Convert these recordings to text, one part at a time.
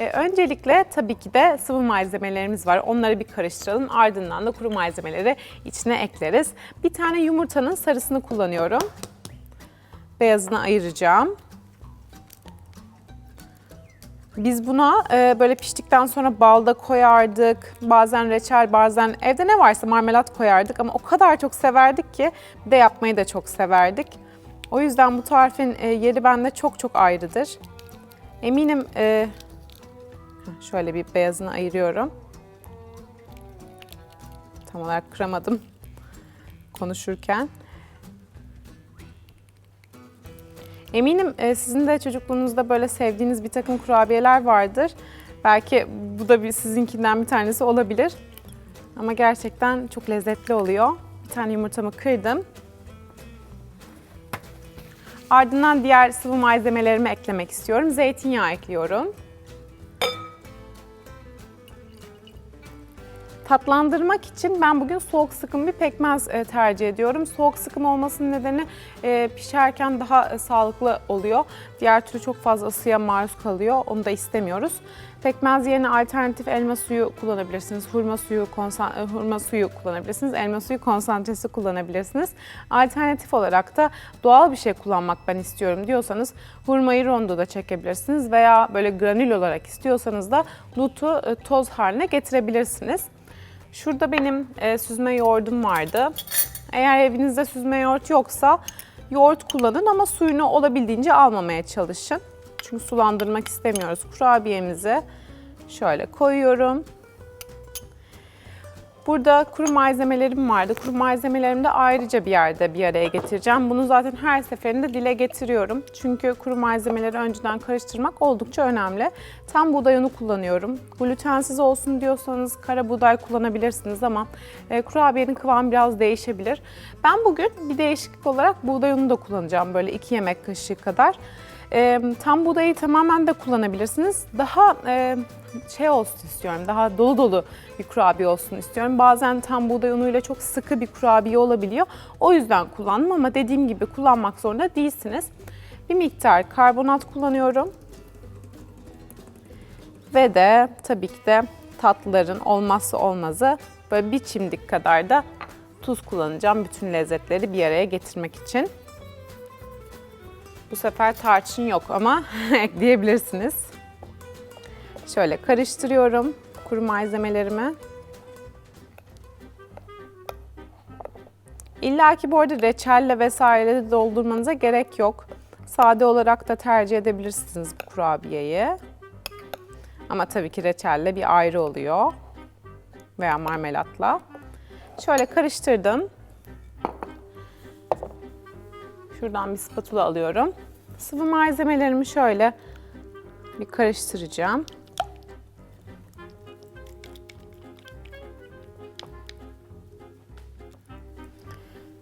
Ee, öncelikle tabii ki de sıvı malzemelerimiz var. Onları bir karıştıralım. Ardından da kuru malzemeleri içine ekleriz. Bir tane yumurtanın sarısını kullanıyorum. Beyazını ayıracağım. Biz buna e, böyle piştikten sonra balda koyardık. Bazen reçel, bazen evde ne varsa marmelat koyardık. Ama o kadar çok severdik ki de yapmayı da çok severdik. O yüzden bu tarifin e, yeri bende çok çok ayrıdır. Eminim e, şöyle bir beyazını ayırıyorum. Tam olarak kıramadım konuşurken. Eminim e, sizin de çocukluğunuzda böyle sevdiğiniz bir takım kurabiyeler vardır. Belki bu da bir sizinkinden bir tanesi olabilir. Ama gerçekten çok lezzetli oluyor. Bir tane yumurtamı kırdım. Ardından diğer sıvı malzemelerimi eklemek istiyorum. Zeytinyağı ekliyorum. Tatlandırmak için ben bugün soğuk sıkım bir pekmez e, tercih ediyorum. Soğuk sıkım olmasının nedeni e, pişerken daha e, sağlıklı oluyor. Diğer türlü çok fazla ısıya maruz kalıyor. Onu da istemiyoruz. Pekmez yerine alternatif elma suyu kullanabilirsiniz. Hurma suyu, hurma suyu kullanabilirsiniz. Elma suyu konsantresi kullanabilirsiniz. Alternatif olarak da doğal bir şey kullanmak ben istiyorum diyorsanız hurmayı rondoda çekebilirsiniz veya böyle granül olarak istiyorsanız da lutu toz haline getirebilirsiniz. Şurada benim e, süzme yoğurdum vardı. Eğer evinizde süzme yoğurt yoksa yoğurt kullanın ama suyunu olabildiğince almamaya çalışın. Çünkü sulandırmak istemiyoruz kurabiyemizi. Şöyle koyuyorum. Burada kuru malzemelerim vardı. Kuru malzemelerimi de ayrıca bir yerde bir araya getireceğim. Bunu zaten her seferinde dile getiriyorum. Çünkü kuru malzemeleri önceden karıştırmak oldukça önemli. Tam buğday unu kullanıyorum. Glutensiz olsun diyorsanız kara buğday kullanabilirsiniz ama e, kurabiyenin kıvamı biraz değişebilir. Ben bugün bir değişiklik olarak buğday unu da kullanacağım. Böyle 2 yemek kaşığı kadar. E, tam buğdayı tamamen de kullanabilirsiniz. Daha e, şey olsun istiyorum, daha dolu dolu bir kurabiye olsun istiyorum. Bazen tam buğday unuyla çok sıkı bir kurabiye olabiliyor. O yüzden kullandım ama dediğim gibi kullanmak zorunda değilsiniz. Bir miktar karbonat kullanıyorum. Ve de tabii ki de tatlıların olmazsa olmazı böyle bir çimdik kadar da tuz kullanacağım bütün lezzetleri bir araya getirmek için. Bu sefer tarçın yok ama ekleyebilirsiniz. Şöyle karıştırıyorum kuru malzemelerimi. İlla ki bu arada reçelle vesaire doldurmanıza gerek yok. Sade olarak da tercih edebilirsiniz bu kurabiyeyi. Ama tabii ki reçelle bir ayrı oluyor. Veya marmelatla. Şöyle karıştırdım. Şuradan bir spatula alıyorum. Sıvı malzemelerimi şöyle bir karıştıracağım.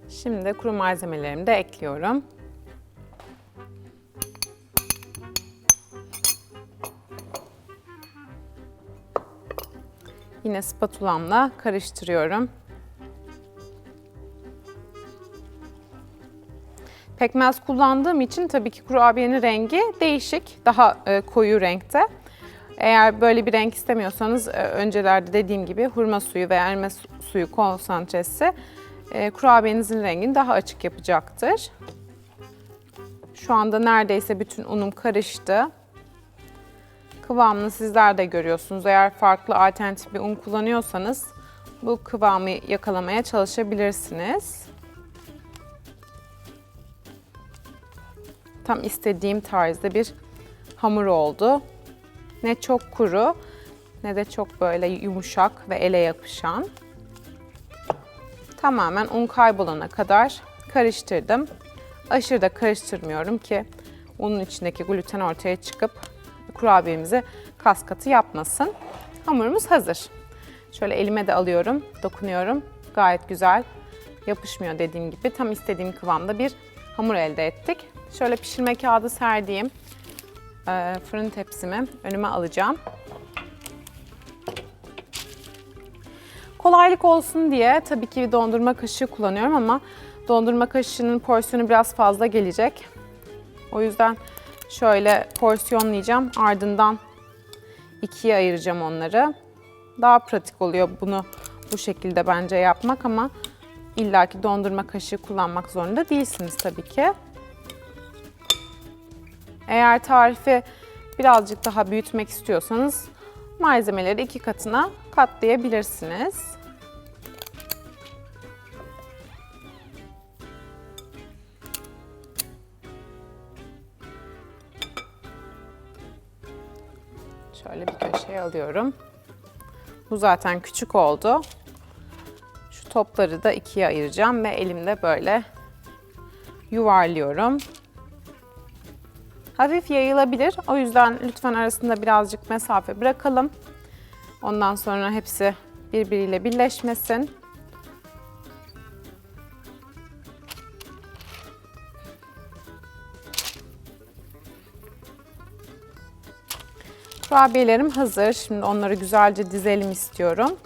Şimdi kuru malzemelerimi de ekliyorum. Yine spatulamla karıştırıyorum. Pekmez kullandığım için tabii ki kurabiyenin rengi değişik, daha e, koyu renkte. Eğer böyle bir renk istemiyorsanız e, öncelerde dediğim gibi hurma suyu veya elma su- suyu konsantresi e, kurabiyenizin rengini daha açık yapacaktır. Şu anda neredeyse bütün unum karıştı. Kıvamını sizler de görüyorsunuz. Eğer farklı alternatif bir un kullanıyorsanız bu kıvamı yakalamaya çalışabilirsiniz. Tam istediğim tarzda bir hamur oldu. Ne çok kuru ne de çok böyle yumuşak ve ele yapışan. Tamamen un kaybolana kadar karıştırdım. Aşırı da karıştırmıyorum ki unun içindeki gluten ortaya çıkıp kurabiyemizi kas katı yapmasın. Hamurumuz hazır. Şöyle elime de alıyorum, dokunuyorum. Gayet güzel yapışmıyor dediğim gibi. Tam istediğim kıvamda bir hamur elde ettik. Şöyle pişirme kağıdı serdiğim e, fırın tepsimi önüme alacağım. Kolaylık olsun diye tabii ki dondurma kaşığı kullanıyorum ama dondurma kaşığının porsiyonu biraz fazla gelecek. O yüzden şöyle porsiyonlayacağım. Ardından ikiye ayıracağım onları. Daha pratik oluyor bunu bu şekilde bence yapmak ama illaki dondurma kaşığı kullanmak zorunda değilsiniz tabii ki. Eğer tarifi birazcık daha büyütmek istiyorsanız malzemeleri iki katına katlayabilirsiniz. Şöyle bir köşeye alıyorum. Bu zaten küçük oldu. Topları da ikiye ayıracağım ve elimde böyle yuvarlıyorum. Hafif yayılabilir. O yüzden lütfen arasında birazcık mesafe bırakalım. Ondan sonra hepsi birbiriyle birleşmesin. Kurabiyelerim hazır. Şimdi onları güzelce dizelim istiyorum.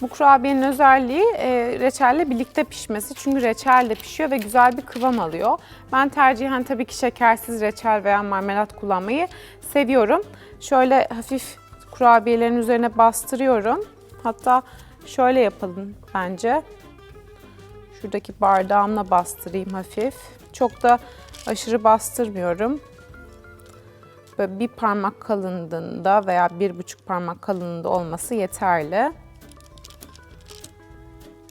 Bu kurabiyenin özelliği e, reçelle birlikte pişmesi. Çünkü reçelle pişiyor ve güzel bir kıvam alıyor. Ben tercihen tabii ki şekersiz reçel veya marmelat kullanmayı seviyorum. Şöyle hafif kurabiyelerin üzerine bastırıyorum. Hatta şöyle yapalım bence. Şuradaki bardağımla bastırayım hafif. Çok da aşırı bastırmıyorum. Böyle bir parmak kalınlığında veya bir buçuk parmak kalınlığında olması yeterli.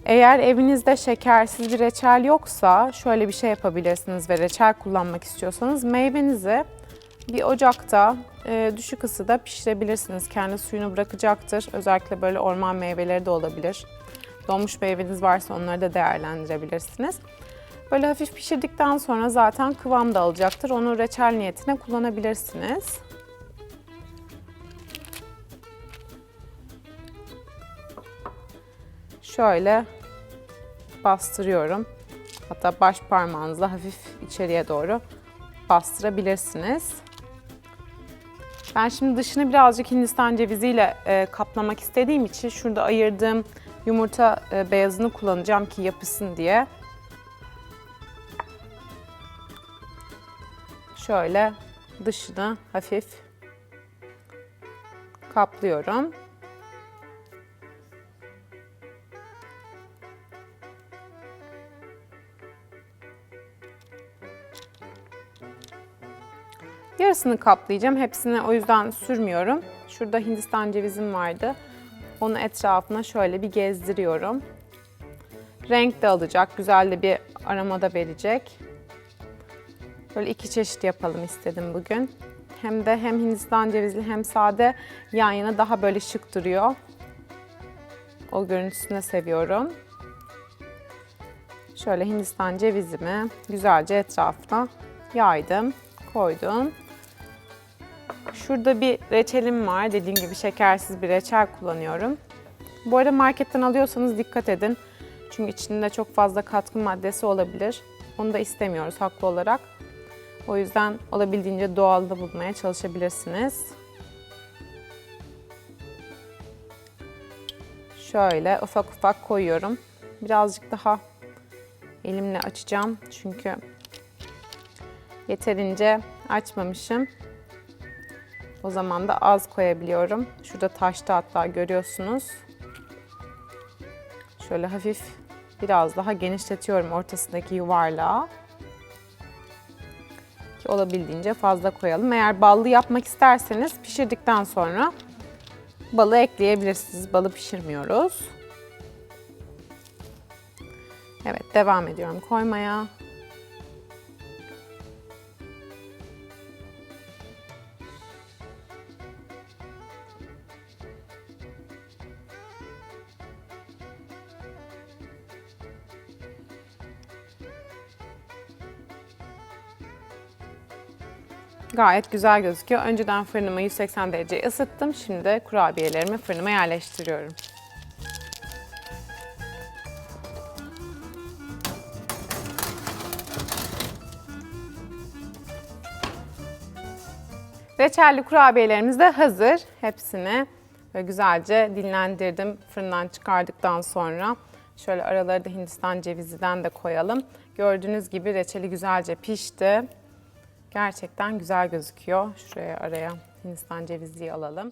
Eğer evinizde şekersiz bir reçel yoksa şöyle bir şey yapabilirsiniz ve reçel kullanmak istiyorsanız meyvenizi bir ocakta e, düşük ısıda pişirebilirsiniz. Kendi suyunu bırakacaktır. Özellikle böyle orman meyveleri de olabilir. Donmuş meyveniz varsa onları da değerlendirebilirsiniz. Böyle hafif pişirdikten sonra zaten kıvam da alacaktır. Onu reçel niyetine kullanabilirsiniz. Şöyle bastırıyorum. Hatta baş parmağınızla hafif içeriye doğru bastırabilirsiniz. Ben şimdi dışını birazcık Hindistan ceviziyle e, kaplamak istediğim için şurada ayırdığım yumurta e, beyazını kullanacağım ki yapışsın diye. Şöyle dışını hafif kaplıyorum. Yarısını kaplayacağım. Hepsini o yüzden sürmüyorum. Şurada Hindistan cevizim vardı. Onu etrafına şöyle bir gezdiriyorum. Renk de alacak. Güzel de bir aroma da verecek. Böyle iki çeşit yapalım istedim bugün. Hem de hem Hindistan cevizli hem sade yan yana daha böyle şık duruyor. O görüntüsünü seviyorum. Şöyle Hindistan cevizimi güzelce etrafına yaydım, koydum. Şurada bir reçelim var. Dediğim gibi şekersiz bir reçel kullanıyorum. Bu arada marketten alıyorsanız dikkat edin. Çünkü içinde çok fazla katkı maddesi olabilir. Onu da istemiyoruz haklı olarak. O yüzden olabildiğince doğalda bulmaya çalışabilirsiniz. Şöyle ufak ufak koyuyorum. Birazcık daha elimle açacağım çünkü yeterince açmamışım. O zaman da az koyabiliyorum. Şurada taşta hatta görüyorsunuz. Şöyle hafif biraz daha genişletiyorum ortasındaki yuvarlağı. Ki olabildiğince fazla koyalım. Eğer ballı yapmak isterseniz pişirdikten sonra balı ekleyebilirsiniz. Balı pişirmiyoruz. Evet devam ediyorum koymaya. Gayet güzel gözüküyor. Önceden fırınımı 180 dereceye ısıttım. Şimdi de kurabiyelerimi fırınıma yerleştiriyorum. Reçelli kurabiyelerimiz de hazır. Hepsini güzelce dinlendirdim. Fırından çıkardıktan sonra şöyle araları da Hindistan ceviziden de koyalım. Gördüğünüz gibi reçeli güzelce pişti. Gerçekten güzel gözüküyor. Şuraya araya Hindistan cevizliği alalım.